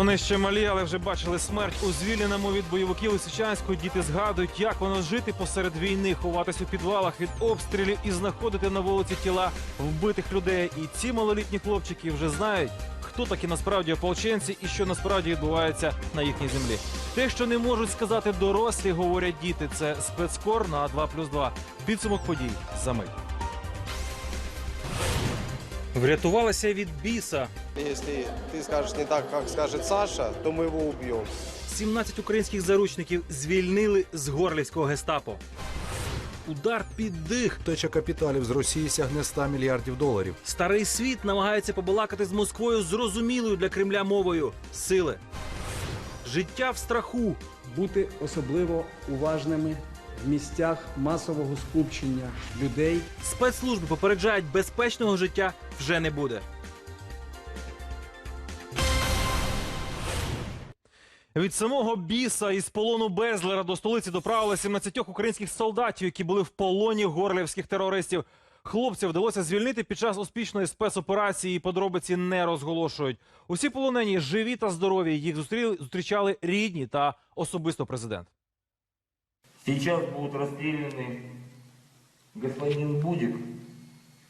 Вони ще малі, але вже бачили смерть у звільненому від бойовиків Лисичанську. Діти згадують, як воно жити посеред війни, ховатись у підвалах від обстрілів і знаходити на вулиці тіла вбитих людей. І ці малолітні хлопчики вже знають, хто такі насправді ополченці і що насправді відбувається на їхній землі. Те, що не можуть сказати дорослі, говорять діти. Це спецкор на 2+,2. Підсумок подій за мить. Врятувалися від біса. Если ты скажешь не так, как скажет Саша, то мы его убьем. 17 українських заручників звільнили з горлівського гестапо. Удар під дих. Теча капіталів з Росії сягне 100 мільярдів доларів. Старий світ намагається побалакати з Москвою зрозумілою для Кремля мовою сили. Життя в страху. бути особливо уважними в місцях масового скупчення людей. Спецслужби попереджають, безпечного життя вже не буде. Від самого біса із полону Безлера до столиці доправили 17 українських солдатів, які були в полоні горлівських терористів. Хлопців вдалося звільнити під час успішної спецоперації. і Подробиці не розголошують. Усі полонені живі та здорові. Їх зустріли зустрічали рідні та особисто президент. Сейчас будут расстреляны господин Будик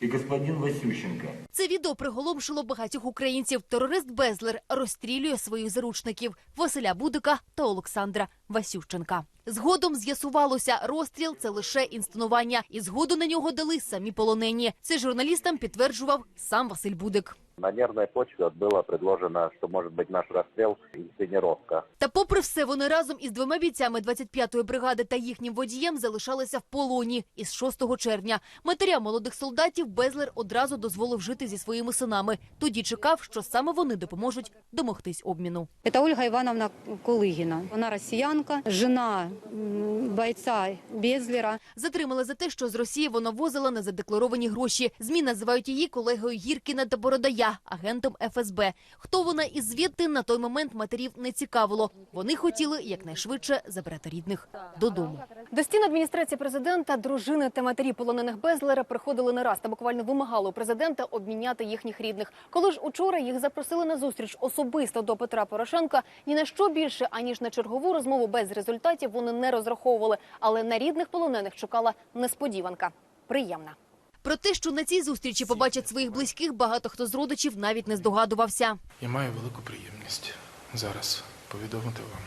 и господин Васющенко. Це відео приголомшило багатьох українців. Терорист Безлер розстрілює своїх заручників Василя Будика та Олександра Васющенка. Згодом з'ясувалося, розстріл це лише інсценування, і згоду на нього дали самі полонені. Це журналістам підтверджував сам Василь Будик. На нервной почве вот было предложено, что может быть наш расстрел инсценировка. Та, попри все, вони разом із двома бійцями 25-ї бригади та їхнім водієм залишалися в полоні із 6 червня. Матерям молодих солдатів Безлер одразу дозволив жити зі своїми синами. Тоді чекав, що саме вони допоможуть домогтись обміну. Это Ольга Ивановна Кулыгина. Она россиянка, жена м, бойца Безлера. Затримали за те, що з Росії вона возила незадекларовані гроші. Змі називають її колегою Гіркіна та Бородая, агентом ФСБ. Хто вона і звідти на той момент матерів не цікавило. Вони хотіли якнайшвидше забрати рідних додому. До стін адміністрації президента дружини та матері полонених Безлера приходили не раз та буквально вимагали у президента обміняти їхніх рідних. Коли ж учора їх запросили на зустріч особисто до Петра Порошенка, ні на що більше аніж на чергову розмову без результатів вони не розраховували. Але на рідних полонених чекала несподіванка. Приємна. Про те, що на цій зустрічі побачать своїх близьких, багато хто з родичів навіть не здогадувався. Я маю велику приємність зараз повідомити вам,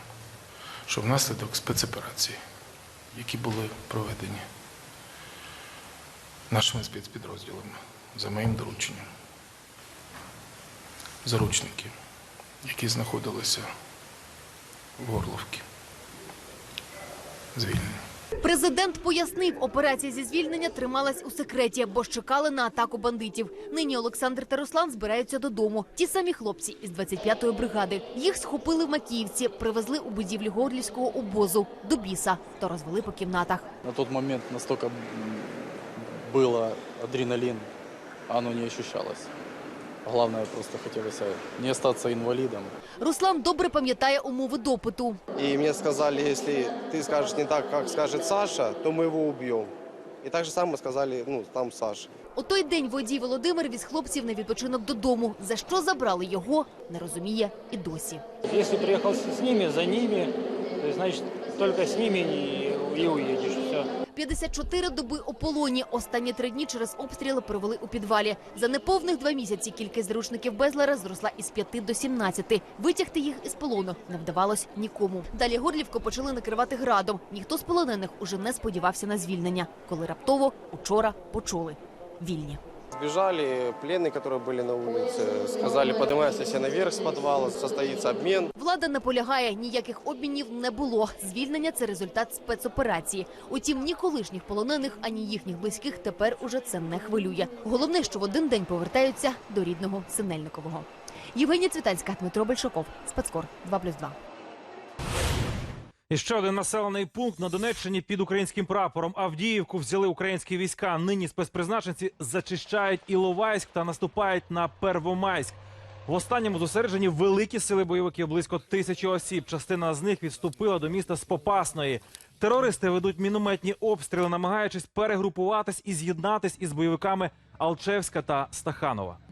що внаслідок спецоперацій, які були проведені нашими спецпідрозділами за моїм дорученням, заручники, які знаходилися в Горловці, звільнені. Президент пояснив, операція зі звільнення трималась у секреті, бо ж чекали на атаку бандитів. Нині Олександр та Руслан збираються додому. Ті самі хлопці із 25-ї бригади. Їх схопили в Макіївці, привезли у будівлі горлівського обозу до біса та розвели по кімнатах. На тот момент настолько м, было адреналин, а оно не ощущалось. Главное, просто хотелось э, не остаться инвалидом. Руслан добре пам'ятає умови допиту. И мне сказали, если ты скажешь не так, как скажет Саша, то мы его убьем. И так же самое сказали, ну, там Саша. У той день водій Володимир віз хлопців на відпочинок додому. За що забрали його, не розуміє і досі. Если приехал с с ними, за ними, то есть, значит, только с ними и, и уедешь. Все. 54 доби у полоні. Останні три дні через обстріли провели у підвалі. За неповних два місяці кількість заручників Безлера зросла із 5 до 17. Витягти їх із полону не вдавалось нікому. Далі Горлівку почали накривати градом. Ніхто з полонених уже не сподівався на звільнення, коли раптово учора почули вільні. Сбежали пленные, которые были на улице. Сказали, поднимайся все наверх с подвала, состоится обмен. Влада наполягає, ніяких обмінів не було. Звільнення це результат спецоперації. Утім, ні колишніх полонених, ані їхніх близьких тепер уже це не хвилює. Головне, що в один день повертаються до рідного Синельникового. Євгенія Цвітанська, Дмитро Большаков, Спецкор 2+,2. І ще один населений пункт на Донеччині під українським прапором. Авдіївку взяли українські війська. Нині спецпризначенці зачищають Іловайськ та наступають на Первомайськ. В останньому зосереджені великі сили бойовиків, близько тисячі осіб. Частина з них відступила до міста з Попасної. Терористи ведуть мінометні обстріли, намагаючись перегрупуватись і з'єднатись із бойовиками Алчевська та Стаханова.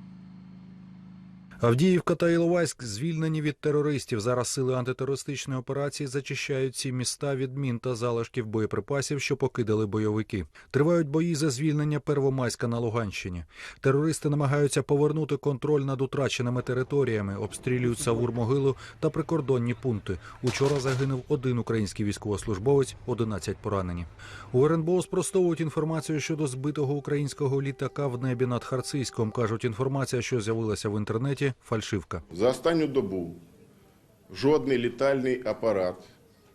Авдіївка та Іловайськ звільнені від терористів. Зараз сили антитерористичної операції зачищають ці міста від мін та залишків боєприпасів, що покидали бойовики. Тривають бої за звільнення Первомайська на Луганщині. Терористи намагаються повернути контроль над утраченими територіями, обстрілюють Савур-Могилу та прикордонні пункти. Учора загинув один український військовослужбовець, 11 поранені. У РНБО спростовують інформацію щодо збитого українського літака в небі над Харцизьком. кажуть, інформація, що з'явилася в інтернеті, фальшивка. За останню добу жодний літальний апарат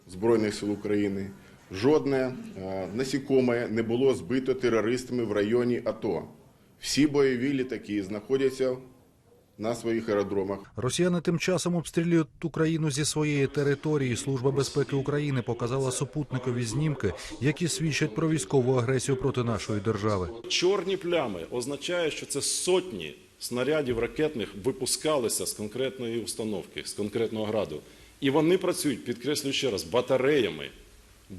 Збройних сил України, жодне е, насікоме не було збито терористами в районі АТО. Всі бойові літаки знаходяться на своїх аеродромах. Росіяни тим часом обстрілюють Україну зі своєї території. Служба безпеки України показала супутникові знімки, які свідчать про військову агресію проти нашої держави. Чорні плями означає, що це сотні снарядів ракетних випускалися з конкретної установки, з конкретного граду. І вони працюють, підкреслюю ще раз, батареями.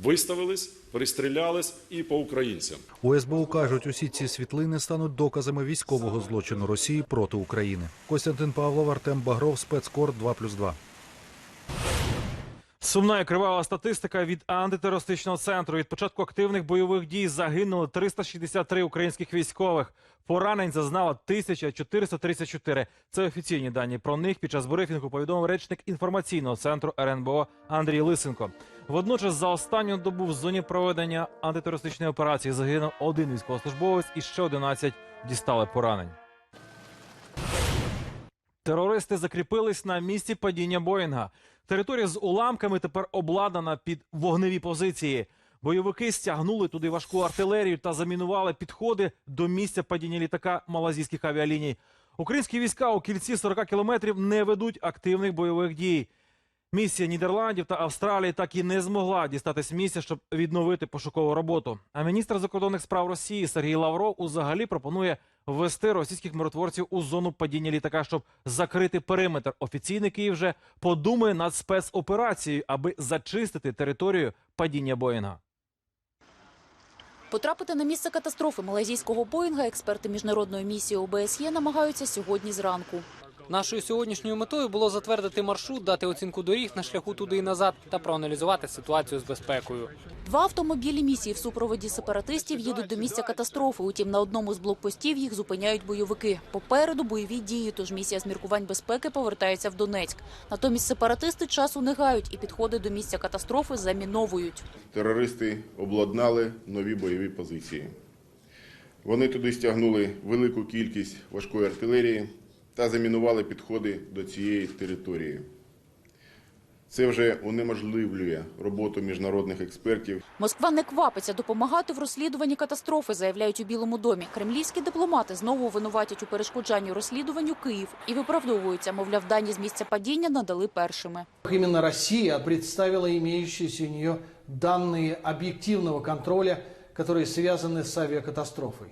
Виставились, пристрілялись і по українцям. У СБУ кажуть, усі ці світлини стануть доказами військового злочину Росії проти України. Костянтин Павлов, Артем Багров, спецкор 2+,2. Сумна і кривава статистика від антитерористичного центру. Від початку активних бойових дій загинули 363 українських військових. Поранень зазнала 1434. Це офіційні дані. Про них під час брифінгу повідомив речник інформаційного центру РНБО Андрій Лисенко. Водночас за останню добу в зоні проведення антитерористичної операції загинув один військовослужбовець і ще 11 дістали поранень. Терористи закріпились на місці падіння Боїнга. Територія з уламками тепер обладнана під вогневі позиції. Бойовики стягнули туди важку артилерію та замінували підходи до місця падіння літака малазійських авіаліній. Українські війська у кільці 40 кілометрів не ведуть активних бойових дій. Місія Нідерландів та Австралії так і не змогла дістатись місця, щоб відновити пошукову роботу. А міністр закордонних справ Росії Сергій Лавров узагалі пропонує ввести російських миротворців у зону падіння літака, щоб закрити периметр. Офіційний Київ вже подумає над спецоперацією, аби зачистити територію падіння Боїнга. Потрапити на місце катастрофи малайзійського Боїнга експерти міжнародної місії ОБСЄ намагаються сьогодні зранку. Нашою сьогоднішньою метою було затвердити маршрут, дати оцінку доріг на шляху туди і назад та проаналізувати ситуацію з безпекою. Два автомобілі місії в супроводі сепаратистів їдуть до місця катастрофи. Утім, на одному з блокпостів їх зупиняють бойовики. Попереду бойові дії, тож місія з міркувань безпеки повертається в Донецьк. Натомість сепаратисти часу не гають і підходи до місця катастрофи заміновують. Терористи обладнали нові бойові позиції. Вони туди стягнули велику кількість важкої артилерії та замінували підходи до цієї території. Це вже унеможливлює роботу міжнародних експертів. Москва не квапиться допомагати в розслідуванні катастрофи, заявляють у Білому домі. Кремлівські дипломати знову винуватять у перешкоджанні розслідуванню Київ і виправдовуються, мовляв, дані з місця падіння надали першими. Именно Россия представила имеющиеся у нее данные объективного контроля, которые связаны с авиакатастрофой.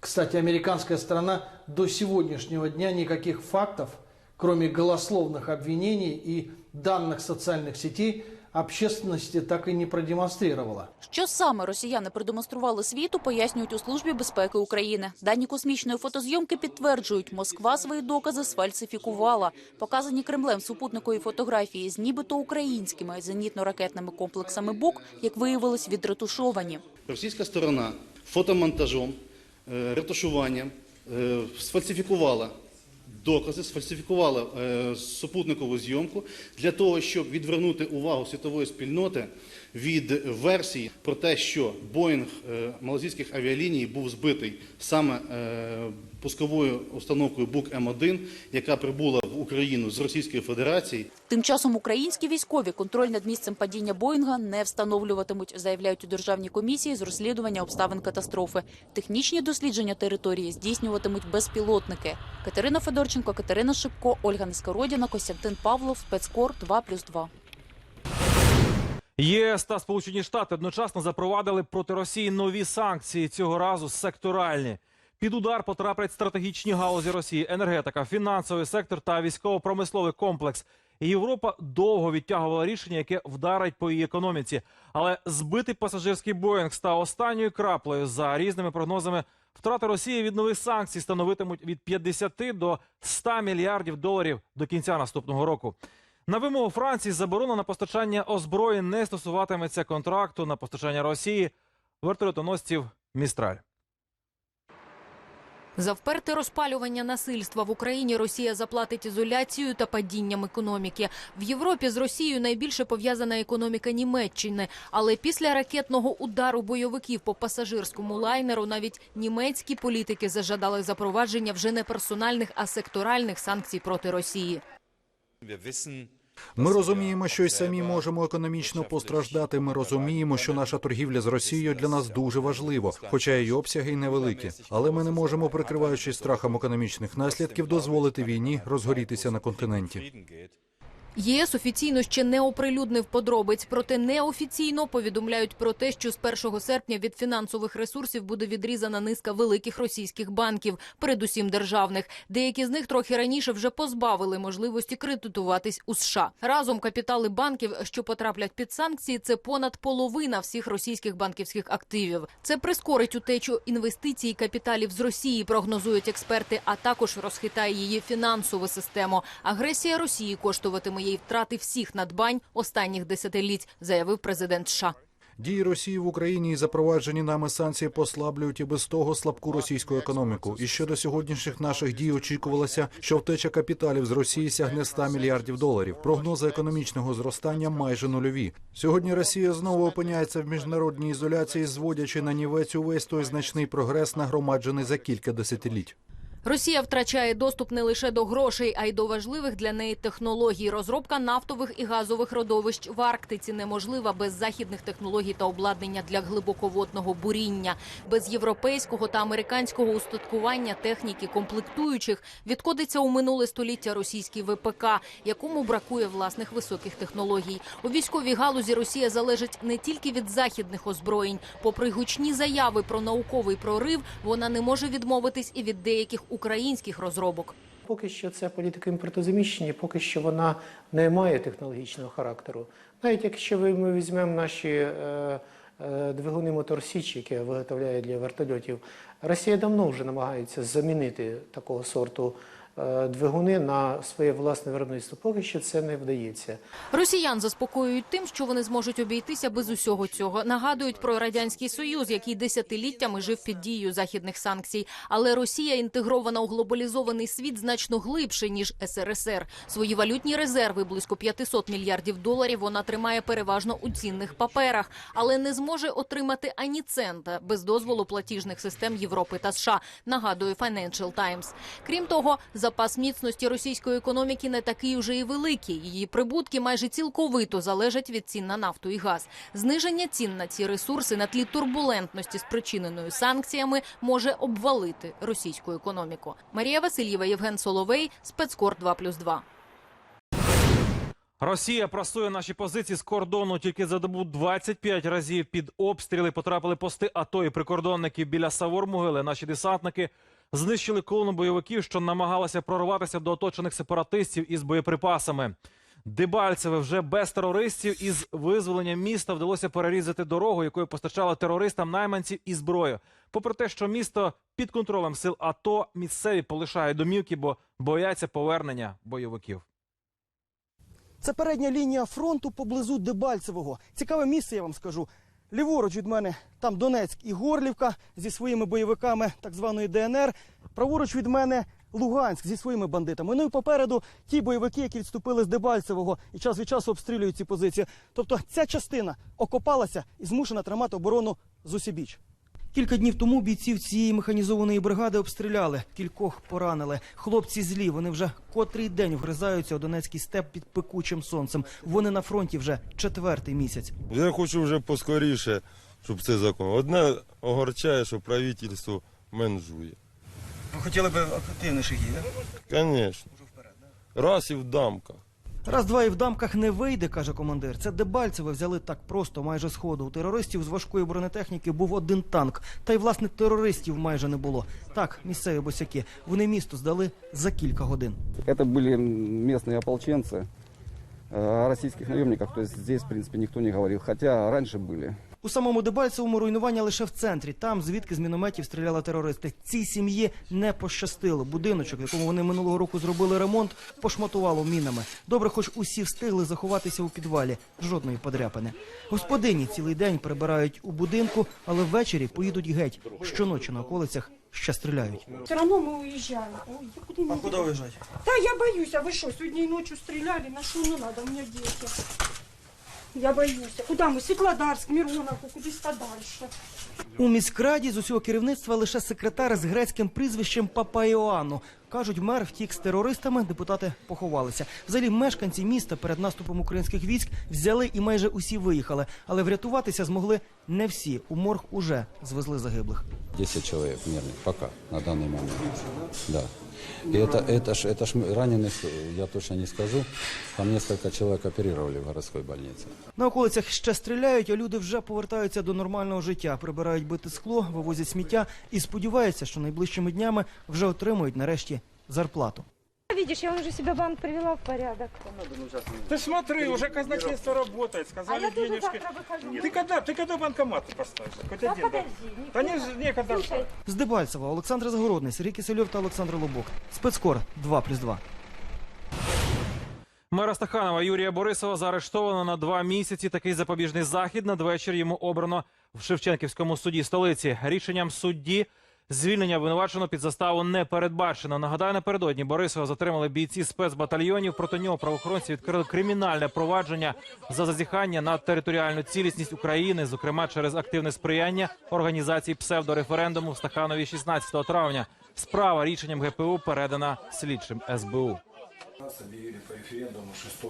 Кстати, американская сторона до сегодняшнего дня никаких фактов, кроме голословных обвинений и данных социальных сетей, общественности так и не продемонстрировала. Що саме росіяни продемонстрували світу, пояснюють у службі безпеки України. Дані космічної фотозйомки підтверджують, Москва свої докази сфальсифікувала. Показані Кремлем супутникові фотографії з нібито українськими зенітно-ракетними комплексами БУК, як виявилось, відретушовані. Російська сторона фотомонтажом, е, ретушуванням е, сфальсифікувала докази, сфальсифікувала е, супутникову зйомку для того, щоб відвернути увагу світової спільноти від версії про те, що Боїнг е, малазійських авіаліній був збитий саме е, пусковою установкою БУК М1, яка прибула в Україну з Російської Федерації. Тим часом українські військові контроль над місцем падіння Боїнга не встановлюватимуть, заявляють у Державній комісії з розслідування обставин катастрофи. Технічні дослідження території здійснюватимуть безпілотники. Катерина Федорченко, Катерина Шипко, Ольга Нескородіна, Костянтин Павлов, спецкор 2+,2. ЄС та Сполучені Штати одночасно запровадили проти Росії нові санкції цього разу секторальні. Під удар потраплять стратегічні галузі Росії, енергетика, фінансовий сектор та військово-промисловий комплекс. Європа довго відтягувала рішення, яке вдарить по її економіці. Але збитий пасажирський Боїнг став останньою краплею. За різними прогнозами, втрати Росії від нових санкцій становитимуть від 50 до 100 мільярдів доларів до кінця наступного року. На вимогу Франції заборона на постачання озброєнь не стосуватиметься контракту на постачання Росії вертольотоносців Містраль. За вперте розпалювання насильства в Україні Росія заплатить ізоляцією та падінням економіки. В Європі з Росією найбільше пов'язана економіка Німеччини. Але після ракетного удару бойовиків по пасажирському лайнеру навіть німецькі політики зажадали запровадження вже не персональних, а секторальних санкцій проти Росії. Ми розуміємо, що й самі можемо економічно постраждати. Ми розуміємо, що наша торгівля з Росією для нас дуже важливо, хоча її обсяги й невеликі. Але ми не можемо, прикриваючись страхом економічних наслідків, дозволити війні розгорітися на континенті. ЄС офіційно ще не оприлюднив подробиць, проте неофіційно повідомляють про те, що з 1 серпня від фінансових ресурсів буде відрізана низка великих російських банків, передусім державних. Деякі з них трохи раніше вже позбавили можливості кредитуватись у США. Разом капітали банків, що потраплять під санкції, це понад половина всіх російських банківських активів. Це прискорить утечу інвестицій капіталів з Росії, прогнозують експерти, а також розхитає її фінансову систему. Агресія Росії коштуватиме їй втрати всіх надбань останніх десятиліть, заявив президент США. Дії Росії в Україні і запроваджені нами санкції послаблюють і без того слабку російську економіку. І щодо сьогоднішніх наших дій очікувалося, що втеча капіталів з Росії сягне 100 мільярдів доларів. Прогнози економічного зростання майже нульові. Сьогодні Росія знову опиняється в міжнародній ізоляції, зводячи на нівець увесь той значний прогрес, нагромаджений за кілька десятиліть. Росія втрачає доступ не лише до грошей, а й до важливих для неї технологій. Розробка нафтових і газових родовищ в Арктиці неможлива без західних технологій та обладнання для глибоководного буріння, без європейського та американського устаткування техніки комплектуючих відкотиться у минуле століття російський ВПК, якому бракує власних високих технологій. У військовій галузі Росія залежить не тільки від західних озброєнь. Попри гучні заяви про науковий прорив, вона не може відмовитись і від деяких українських розробок. Поки що це політика імпортозаміщення, поки що вона не має технологічного характеру. Навіть якщо ми візьмемо наші е, е, двигуни Мотор Січ, які виготовляє для вертольотів, Росія давно вже намагається замінити такого сорту двигуни на своє власне виробництво. Поки що це не вдається. Росіян заспокоюють тим, що вони зможуть обійтися без усього цього. Нагадують про радянський союз, який десятиліттями жив під дією західних санкцій. Але Росія інтегрована у глобалізований світ значно глибше ніж СРСР. Свої валютні резерви близько 500 мільярдів доларів вона тримає переважно у цінних паперах, але не зможе отримати ані цента без дозволу платіжних систем Європи та США. Нагадує Financial Times. Крім того, запас міцності російської економіки не такий уже і великий. Її прибутки майже цілковито залежать від цін на нафту і газ. Зниження цін на ці ресурси на тлі турбулентності, спричиненої санкціями, може обвалити російську економіку. Марія Васильєва, Євген Соловей, спецкор 2+,2. Росія прасує наші позиції з кордону тільки за добу 25 разів під обстріли потрапили пости АТО і прикордонників біля Савор-Могили. Наші десантники знищили колону бойовиків, що намагалися прорватися до оточених сепаратистів із боєприпасами. Дебальцеве вже без терористів із визволенням міста вдалося перерізати дорогу, якою постачали терористам найманців і зброю. Попри те, що місто під контролем сил АТО місцеві полишають домівки, бо бояться повернення бойовиків. Це передня лінія фронту поблизу Дебальцевого. Цікаве місце, я вам скажу. Ліворуч від мене там Донецьк і Горлівка зі своїми бойовиками так званої ДНР. Праворуч від мене Луганськ зі своїми бандитами. Ну і попереду ті бойовики, які відступили з Дебальцевого і час від часу обстрілюють ці позиції. Тобто ця частина окопалася і змушена тримати оборону з усібіч. Кілька днів тому бійців цієї механізованої бригади обстріляли, кількох поранили. Хлопці злі, вони вже котрий день вгризаються у Донецький степ під пекучим сонцем. Вони на фронті вже четвертий місяць. Я хочу вже поскоріше, щоб це закон. Одне огорчає, що правительство менжує. Ви хотіли б активніших дій, так? Звісно. Раз і в дамках. Раз два і в дамках не вийде, каже командир. Це Дебальцеве взяли так просто, майже сходу. У терористів з важкої бронетехніки був один танк. Та й власне терористів майже не було. Так, місцеві босяки. Вони місто здали за кілька годин. Это были местные ополченцы. Э, О российских наемниках, то есть здесь, в принципе, никто не говорил. Хотя раньше были. У самому Дебальцевому руйнування лише в центрі, там звідки з мінометів стріляли терористи. Цій сім'ї не пощастило. Будиночок, в якому вони минулого року зробили ремонт, пошматувало мінами. Добре, хоч усі встигли заховатися у підвалі. Жодної подряпини. Господині цілий день прибирають у будинку, але ввечері поїдуть геть. Щоночі на околицях ще стріляють. Все равно мы уезжаем. Ой, я куда А куди виїжджати? Да я боюсь, а вы что, сегодня и ночью стреляли, на что не надо, у меня дети. Я боюся. Куди Куда Світлодарськ, Светлодарск, Мироновку, куда-то дальше. У міськраді з усього керівництва лише секретар з грецьким прізвищем Папа Іоанну. Кажуть, мер втік з терористами, депутати поховалися. Взагалі, мешканці міста перед наступом українських військ взяли і майже усі виїхали, але врятуватися змогли не всі. У морг уже звезли загиблих. 10 человек мирных пока, на данный момент. Да. И это, это, ж, это ж раненых, я точно не скажу, там несколько человек оперировали в городской больнице. На околицях ще стріляють, а люди вже повертаються до нормального життя. Прибирають бите скло, вивозять сміття і сподіваються, що найближчими днями вже отримують нарешті зарплату. Видишь, я уже себя банк привела в порядок. Ты смотри, уже казначейство работает, сказали А я тоже денежки. завтра выхожу. Ты когда, ты когда банкомат поставишь? Хоть Да один, подожди, Да не, некогда. Слушай, З Дебальцева Олександр Загородний, Сергій Кисельов та Олександр Лобок. Спецкор 2+,2. Мера Стаханова Юрія Борисова заарештовано на два місяці. Такий запобіжний захід надвечір йому обрано в Шевченківському суді столиці. Рішенням судді звільнення обвинувачено під заставу не передбачено. Нагадаю, напередодні Борисова затримали бійці спецбатальйонів. Проти нього правоохоронці відкрили кримінальне провадження за зазіхання на територіальну цілісність України, зокрема через активне сприяння організації псевдореферендуму в Стаханові 16 травня. Справа рішенням ГПУ передана слідчим СБУ. По референдуму 6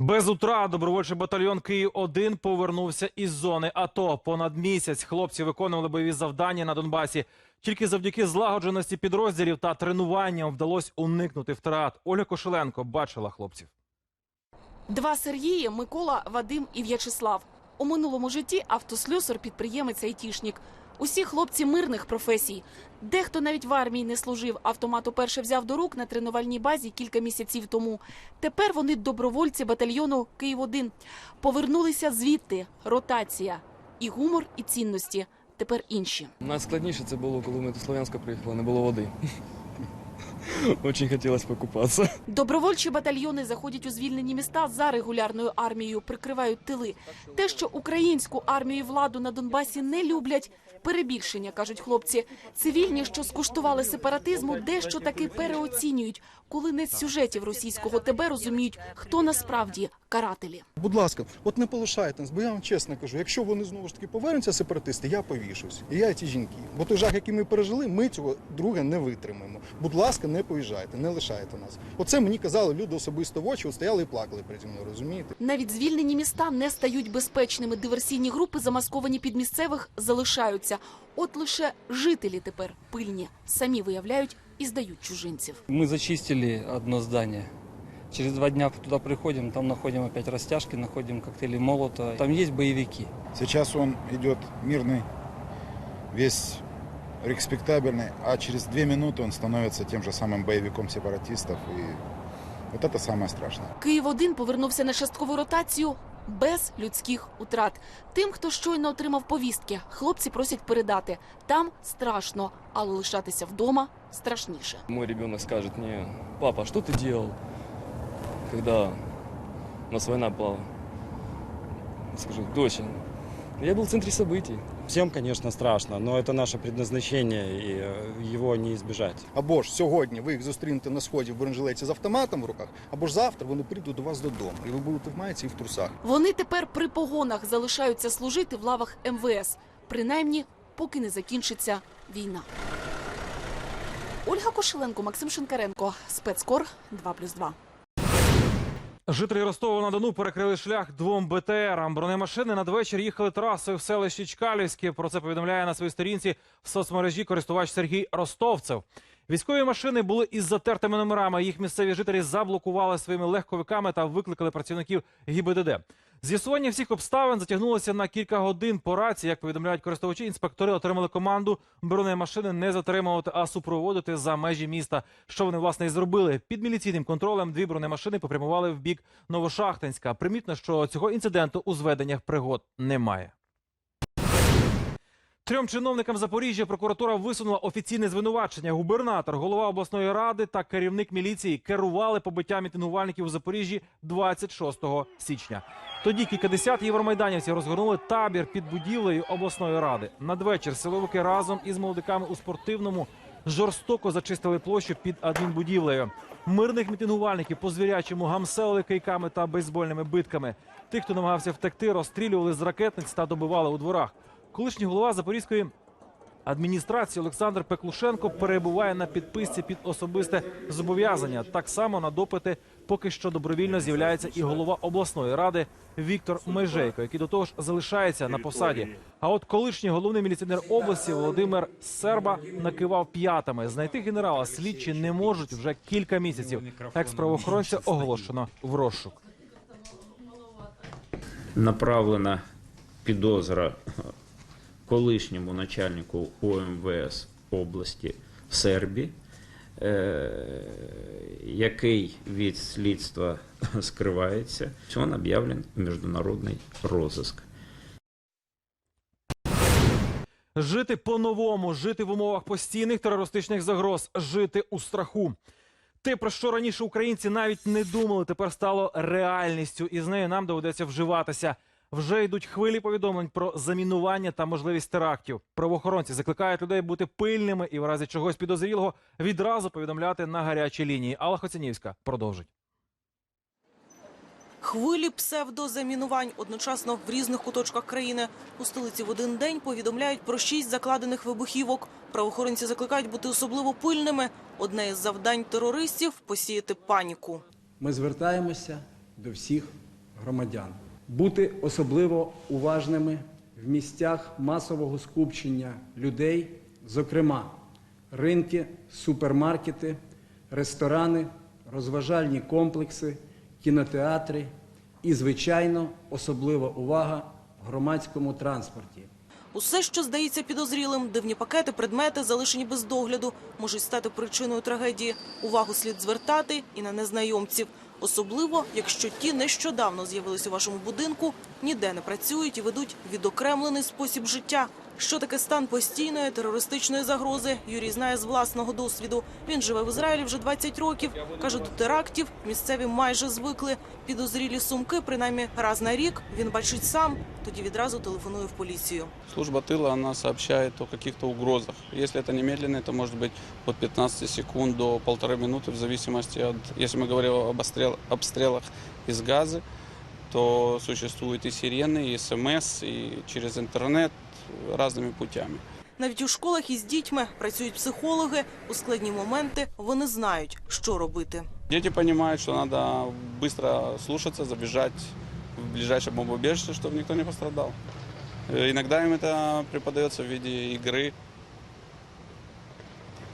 Без утра добровольчий батальйон Київ 1 повернувся із зони АТО. Понад місяць хлопці виконували бойові завдання на Донбасі. Тільки завдяки злагодженості підрозділів та тренуванням вдалося уникнути втрат. Оля Кошеленко бачила хлопців. Два Сергії, Микола, Вадим і В'ячеслав. У минулому житті автослюсар, підприємець, айтішник. Усі хлопці мирних професій. Дехто навіть в армії не служив. Автомат уперше взяв до рук на тренувальній базі кілька місяців тому. Тепер вони добровольці батальйону Київ-1. Повернулися звідти. Ротація. І гумор, і цінності. Тепер інші. Найскладніше це було, коли ми до Слов'янська приїхали, не було води. Очень хотілося покупатися. Добровольчі батальйони заходять у звільнені міста за регулярною армією, прикривають тили. Те, що українську армію і владу на Донбасі не люблять, перебільшення, кажуть хлопці. Цивільні, що скуштували сепаратизму, дещо таки переоцінюють, коли не з сюжетів російського ТБ розуміють, хто насправді карателі. Будь ласка, от не полишайте нас, бо я вам чесно кажу, якщо вони знову ж таки повернуться сепаратисти, я повішусь. І я і ті жінки. Бо той жах, який ми пережили, ми цього друге не витримаємо. Будь ласка, не поїжджайте, не лишайте нас. Оце мені казали люди особисто в очі, от стояли і плакали переді мною, розумієте? Навіть звільнені міста не стають безпечними. Диверсійні групи, замасковані під місцевих, залишаються. От лише жителі тепер пильні, самі виявляють і здають чужинців. Мы зачистили одно здание. Через два дня туда приходим, там находим опять растяжки, находим коктейли молота. Там есть боевики. Сейчас он идет мирный, весь респектабельный, а через две минуты он становится тем же самым боевиком сепаратистов. И вот это самое страшное. Київ 1 повернувся на часткову ротацію без людських утрат. Тим, хто щойно отримав повістки, хлопці просять передати. Там страшно, але лишатися вдома страшніше. Мой ребенок скаже мені, папа, що ти робив, коли нас війна була? Скажу, доча, я был в центре событий. Всем, конечно, страшно, но это наше предназначение, и э, его не избежать. Або ж сьогодні ви їх зустрінете на сході в бронежилеті з автоматом в руках, або ж завтра вони прийдуть до вас додому, і ви будете в майці і в трусах. Вони тепер при погонах залишаються служити в лавах МВС, принаймні, поки не закінчиться війна. Ольга Кошеленко, Максим Шинкаренко, спецкор 2+,2. Жителі Ростова на Дону перекрили шлях двом БТРам. Бронемашини надвечір їхали трасою в селищі Чкалівське. Про це повідомляє на своїй сторінці в соцмережі користувач Сергій Ростовцев. Військові машини були із затертими номерами. Їх місцеві жителі заблокували своїми легковиками та викликали працівників ГІБДД. З'ясування всіх обставин затягнулося на кілька годин. По рації, як повідомляють користувачі, інспектори отримали команду бронемашини не затримувати, а супроводити за межі міста. Що вони власне і зробили? Під міліційним контролем дві бронемашини попрямували в бік Новошахтинська. Примітно, що цього інциденту у зведеннях пригод немає. Трьом чиновникам Запоріжжя прокуратура висунула офіційне звинувачення. Губернатор, голова обласної ради та керівник міліції керували побиттям мітингувальників у Запоріжжі 26 січня. Тоді кількадесят євромайданівців розгорнули табір під будівлею обласної ради. Надвечір силовики разом із молодиками у спортивному жорстоко зачистили площу під адмінбудівлею. Мирних мітингувальників по звірячому гамселили кийками та бейсбольними битками. Тих, хто намагався втекти, розстрілювали з ракетниць та добивали у дворах. Колишній голова Запорізької адміністрації Олександр Пеклушенко перебуває на підписці під особисте зобов'язання. Так само на допити поки що добровільно з'являється і голова обласної ради Віктор Межейко, який до того ж залишається на посаді. А от колишній головний міліціонер області Володимир Серба накивав п'ятами. Знайти генерала слідчі не можуть вже кілька місяців. Екс-правоохоронця оголошено в розшук. направлена підозра колишньому начальнику ОМВС області в Сербії, е, який від слідства скривається. Він об'явлений міжнародний розиск. Жити по-новому, жити в умовах постійних терористичних загроз, жити у страху. Те, про що раніше українці навіть не думали, тепер стало реальністю, і з нею нам доведеться вживатися. Вже йдуть хвилі повідомлень про замінування та можливість терактів. Правоохоронці закликають людей бути пильними і в разі чогось підозрілого відразу повідомляти на гарячій лінії. Алла Хоцянівська продовжить. Хвилі псевдозамінувань одночасно в різних куточках країни. У столиці в один день повідомляють про шість закладених вибухівок. Правоохоронці закликають бути особливо пильними. Одне із завдань терористів – посіяти паніку. Ми звертаємося до всіх громадян бути особливо уважними в місцях масового скупчення людей, зокрема ринки, супермаркети, ресторани, розважальні комплекси, кінотеатри і, звичайно, особлива увага в громадському транспорті. Усе, що здається підозрілим, дивні пакети, предмети, залишені без догляду, можуть стати причиною трагедії. Увагу слід звертати і на незнайомців. Особливо, якщо ті нещодавно з'явились у вашому будинку, ніде не працюють і ведуть відокремлений спосіб життя. Що таке стан постійної терористичної загрози, Юрій знає з власного досвіду. Він живе в Ізраїлі вже 20 років. Каже, до терактів місцеві майже звикли. Підозрілі сумки, принаймні раз на рік, він бачить сам, тоді відразу телефонує в поліцію. Служба тыла, она сообщает о каких-то угрозах. Если это немедленно, это может быть от 15 секунд до полторы минуты, в зависимости от... Если мы говорим об обстрел, обстрелах из газа, то существуют и сирены, и СМС, и через интернет разными путями. Навіть у школах із дітьми працюють психологи. У складні моменти вони знають, що робити. Дети понимают, что надо быстро слушаться, забежать в ближайшее бомбоубежище, чтобы никто не пострадал. Э, Иногда им это преподается в виде игры,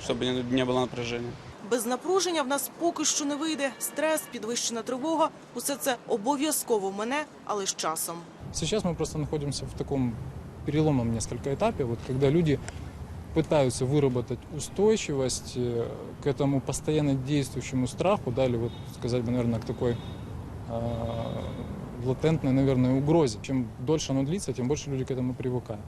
чтобы не- не было напряжения. Без напруження в нас поки що не вийде. Стрес, підвищена тривога – усе це обов'язково мене, але з часом. Сейчас мы просто находимся в таком переломном несколько этапе, вот когда люди пытаются выработать устойчивость э, к этому постоянно действующему страху, да, или вот сказать бы, наверное, к такой э, латентной, наверное, угрозе. Чем дольше оно длится, тем больше люди к этому привыкают.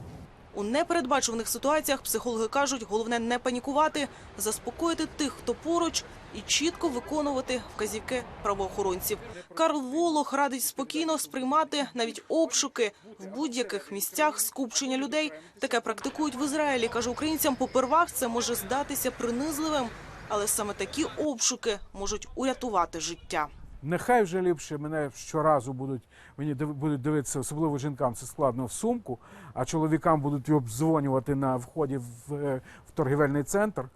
У непередбачуваних ситуаціях психологи кажуть, головне не панікувати, заспокоїти тих, хто поруч, і чітко виконувати вказівки правоохоронців. Карл Волох радить спокійно сприймати навіть обшуки в будь-яких місцях скупчення людей. Таке практикують в Ізраїлі. каже українцям. Попервах це може здатися принизливим, але саме такі обшуки можуть урятувати життя. Нехай вже ліпше мене щоразу будуть мені будуть дивитися, особливо жінкам це складно в сумку, а чоловікам будуть обдзвонювати на вході в, е, в торгівельний центр.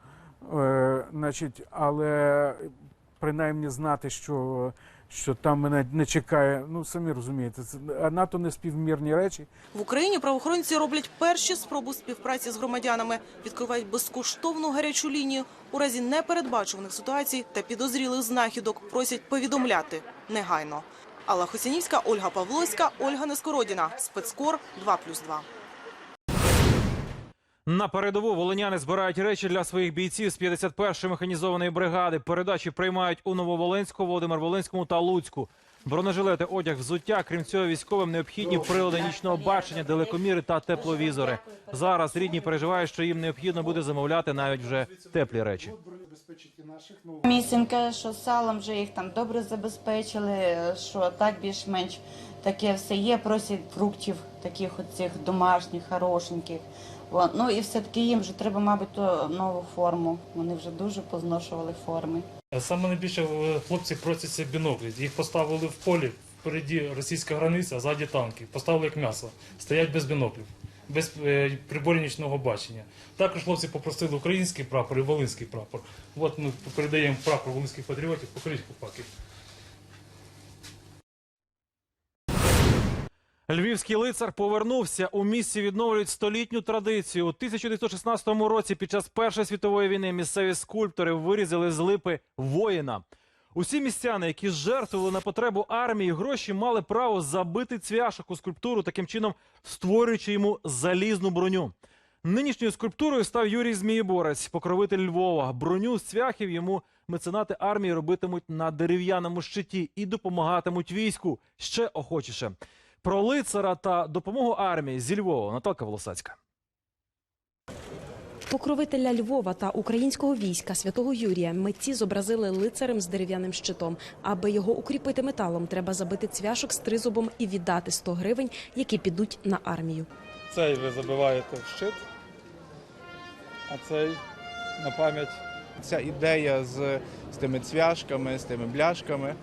Е, значить, але принаймні знати, що, що там мене не чекає. Ну самі розумієте, це НАТО не співмірні речі. В Україні правоохоронці роблять перші спроби співпраці з громадянами, відкривають безкоштовну гарячу лінію. У разі непередбачуваних ситуацій та підозрілих знахідок просять повідомляти негайно. Алла Хосянівська, Ольга Павловська, Ольга Нескородіна. Спецкор 2+,2. На передову волиняни збирають речі для своїх бійців з 51-ї механізованої бригади. Передачі приймають у Нововолинську, Володимир-Волинському та Луцьку. Бронежилети, одяг, взуття. Крім цього, військовим необхідні прилади нічного бачення, далекоміри та тепловізори. Зараз рідні переживають, що їм необхідно буде замовляти навіть вже теплі речі. Каже, що салом вже їх там добре забезпечили, що так більш-менш таке все є. Просять фруктів, таких оцих домашніх, хорошеньких. Ну і все-таки їм вже треба, мабуть, нову форму. Вони вже дуже позношували форми. Саме найбільше е, хлопці просяться біноклі. Їх поставили в полі, впереді російська границя, а ззаді танки. Поставили як м'ясо. Стоять без біноклів, без е, приборів нічного бачення. Також хлопці попросили український прапор і волинський прапор. От ми передаємо прапор волинських патріотів, покажіть хлопаки. Львівський лицар повернувся. У місті відновлюють столітню традицію. У 1916 році під час Першої світової війни місцеві скульптори вирізали з липи воїна. Усі містяни, які жертвували на потребу армії гроші, мали право забити цвяшок у скульптуру, таким чином створюючи йому залізну броню. Нинішньою скульптурою став Юрій Змієборець, покровитель Львова. Броню з цвяхів йому меценати армії робитимуть на дерев'яному щиті і допомагатимуть війську ще охочіше. Про лицара та допомогу армії зі Львова Наталка Волосацька. Покровителя Львова та українського війська святого Юрія митці зобразили лицарем з дерев'яним щитом. Аби його укріпити металом, треба забити цвяшок з тризубом і віддати 100 гривень, які підуть на армію. Цей ви забиваєте в щит, а цей на пам'ять. Ця ідея з, з тими цвяшками, з тими бляшками,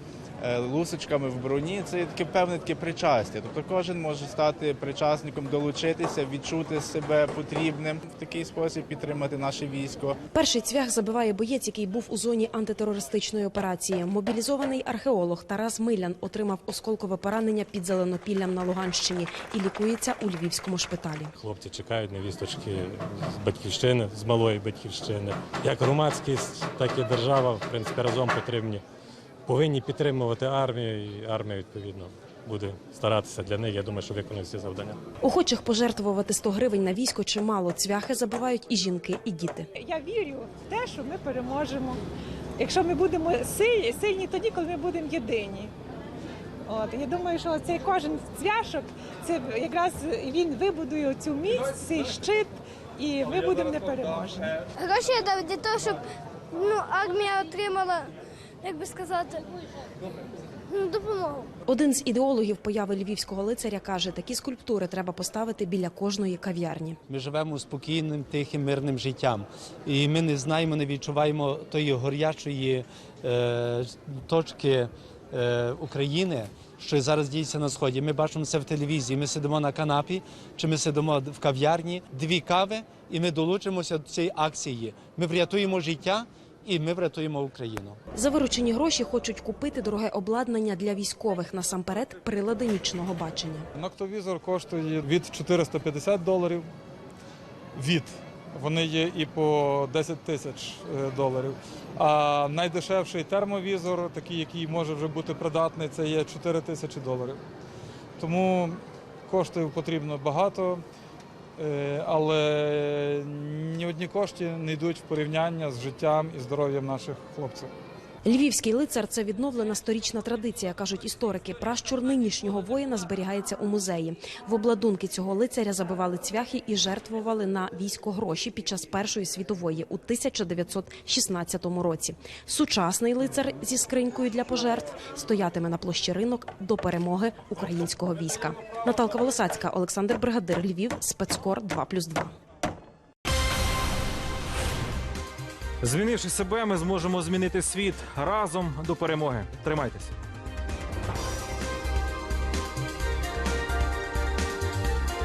лусочками в броні це таке певне таке причастя. Тобто кожен може стати причасником, долучитися, відчути себе потрібним в такий спосіб підтримати наше військо. Перший цвях забиває боєць, який був у зоні антитерористичної операції. Мобілізований археолог Тарас Милян отримав осколкове поранення під Зеленопіллям на Луганщині і лікується у львівському шпиталі. Хлопці чекають невісточки з батьківщини, з малої батьківщини. Як громадськість, так і держава, в принципі, разом потрібні. Повинні підтримувати армію, і армія відповідно буде старатися для них. Я думаю, що виконує всі завдання. Охочих пожертвувати 100 гривень на військо чимало. Цвяхи забивають і жінки, і діти. Я вірю в те, що ми переможемо. Якщо ми будемо сильні, сильні тоді, коли ми будемо єдині. От я думаю, що цей кожен цвяшок, це якраз він вибудує цю міць, цей щит, і ми будемо непереможні. Гроші я дав для того, щоб ну, армія отримала, як би сказати, ну, допомогу. Один з ідеологів появи львівського лицаря каже, такі скульптури треба поставити біля кожної кав'ярні. Ми живемо спокійним, тихим, мирним життям. І ми не знаємо, не відчуваємо тої горячої е, точки е, України, що зараз діється на сході. Ми бачимо це в телевізії. Ми сидимо на канапі, чи ми сидимо в кав'ярні, дві кави, і ми долучимося до цієї акції. Ми врятуємо життя. І ми врятуємо Україну. За виручені гроші хочуть купити дороге обладнання для військових, насамперед прилади нічного бачення. Ноктовізор коштує від 450 доларів. Від вони є і по 10 тисяч е, доларів. А найдешевший термовізор, такий, який може вже бути придатний, це є 4 тисячі доларів. Тому коштів потрібно багато, але ні одні кошти не йдуть в порівняння з життям і здоров'ям наших хлопців. Львівський лицар це відновлена сторічна традиція, кажуть історики. Пращур нинішнього воїна зберігається у музеї. В обладунки цього лицаря забивали цвяхи і жертвували на військо гроші під час Першої світової у 1916 році. Сучасний лицар зі скринькою для пожертв стоятиме на площі ринок до перемоги українського війська. Наталка Волосацька, Олександр Бригадир, Львів, спецкор 2+,2. Змінивши себе, ми зможемо змінити світ разом до перемоги. Тримайтеся.